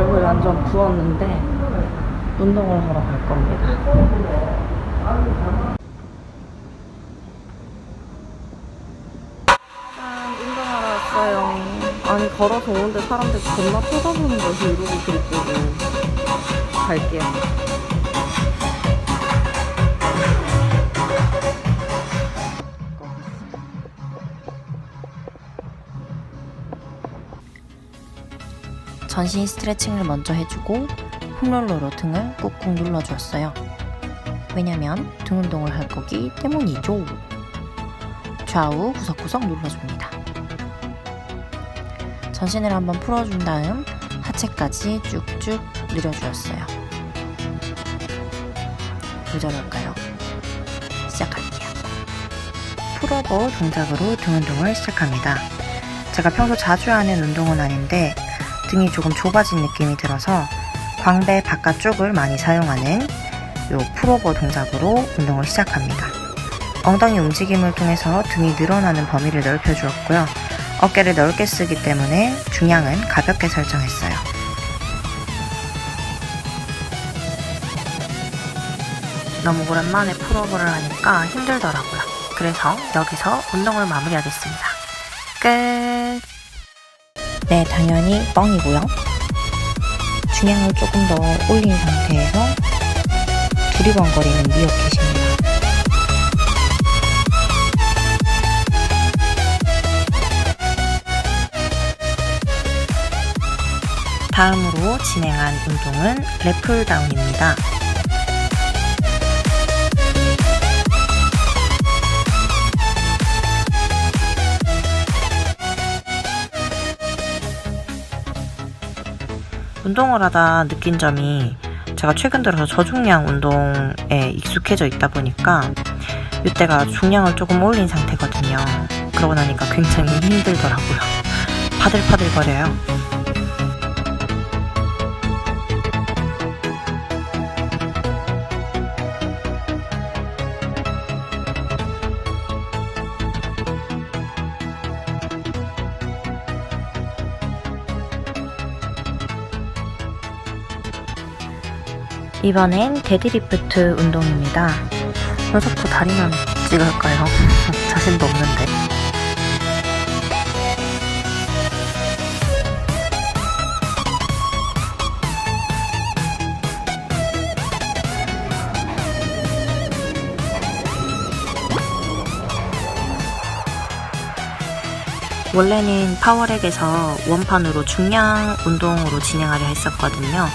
얼굴이 완전 부었는데 운동을 하러 갈 겁니다. 짠, 운동하러 왔어요. 아니, 걸어서 오는데 사람들 겁나 쳐다보는 거지, 이러고 그랬거든. 갈게요. 전신 스트레칭을 먼저 해주고 폼롤러로 등을 꾹꾹 눌러주었어요. 왜냐면 등 운동을 할 거기 때문이죠. 좌우 구석구석 눌러줍니다. 전신을 한번 풀어준 다음 하체까지 쭉쭉 늘려주었어요. 왜 저럴까요? 시작할게요. 풀업어 동작으로 등 운동을 시작합니다. 제가 평소 자주 하는 운동은 아닌데 등이 조금 좁아진 느낌이 들어서 광배 바깥쪽을 많이 사용하는 요 풀오버 동작으로 운동을 시작합니다. 엉덩이 움직임을 통해서 등이 늘어나는 범위를 넓혀 주었고요. 어깨를 넓게 쓰기 때문에 중량은 가볍게 설정했어요. 너무 오랜만에 풀오버를 하니까 힘들더라고요. 그래서 여기서 운동을 마무리하겠습니다. 끝! 네, 당연히 뻥이고요. 중량을 조금 더 올린 상태에서 두리번거리는 미어캣입니다. 다음으로 진행한 운동은 래플다운입니다. 운동을 하다 느낀 점이 제가 최근 들어서 저중량 운동에 익숙해져 있다 보니까 이때가 중량을 조금 올린 상태거든요. 그러고 나니까 굉장히 힘들더라고요. 파들파들거려요. 이번엔 데드리프트 운동입니다. 왜 자꾸 다리만 찍을까요? 자신도 없는데. 원래는 파워렉에서 원판으로 중량 운동으로 진행하려 했었거든요.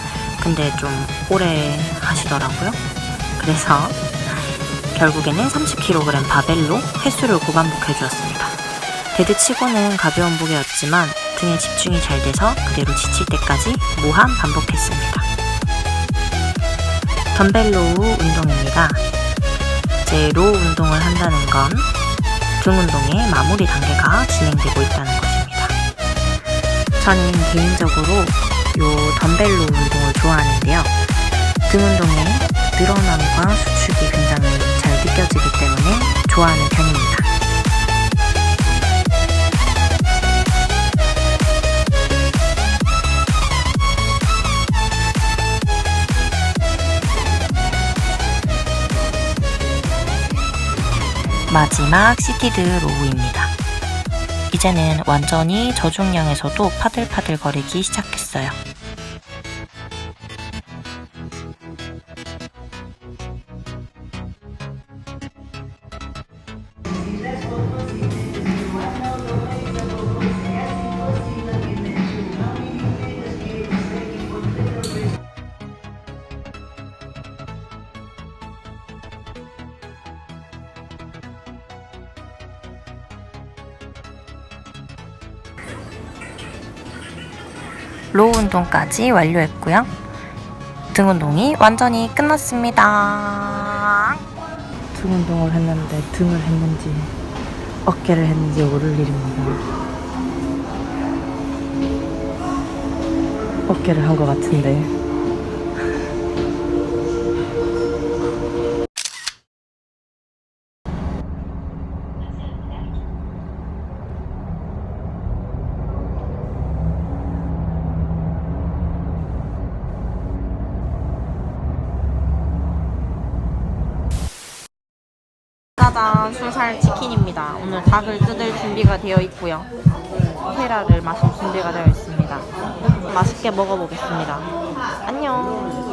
근데 좀 오래 하시더라고요. 그래서 결국에는 30kg 바벨로 횟수를 고반복해 주었습니다. 데드 치고는 가벼운 무게였지만 등에 집중이 잘 돼서 그대로 지칠 때까지 무한 반복했습니다. 덤벨 로우 운동입니다. 제 로우 운동을 한다는 건 등 운동의 마무리 단계가 진행되고 있다는 것입니다. 저는 개인적으로 요 덤벨로 운동을 좋아하는데요. 등 운동의 늘어남과 수축이 굉장히 잘 느껴지기 때문에 좋아하는 편입니다. 마지막 시티드 로우입니다. 이제는 완전히 저중량에서도 파들파들 거리기 시작했어요. 로우 운동까지 완료했고요. 등 운동이 완전히 끝났습니다. 등 운동을 했는데 등을 했는지 어깨를 했는지 모를 일입니다. 어깨를 한 것 같은데. 짜잔 술살 치킨입니다. 오늘 닭을 뜯을 준비가 되어 있고요. 테라를 마실 준비가 되어 있습니다. 맛있게 먹어보겠습니다. 안녕.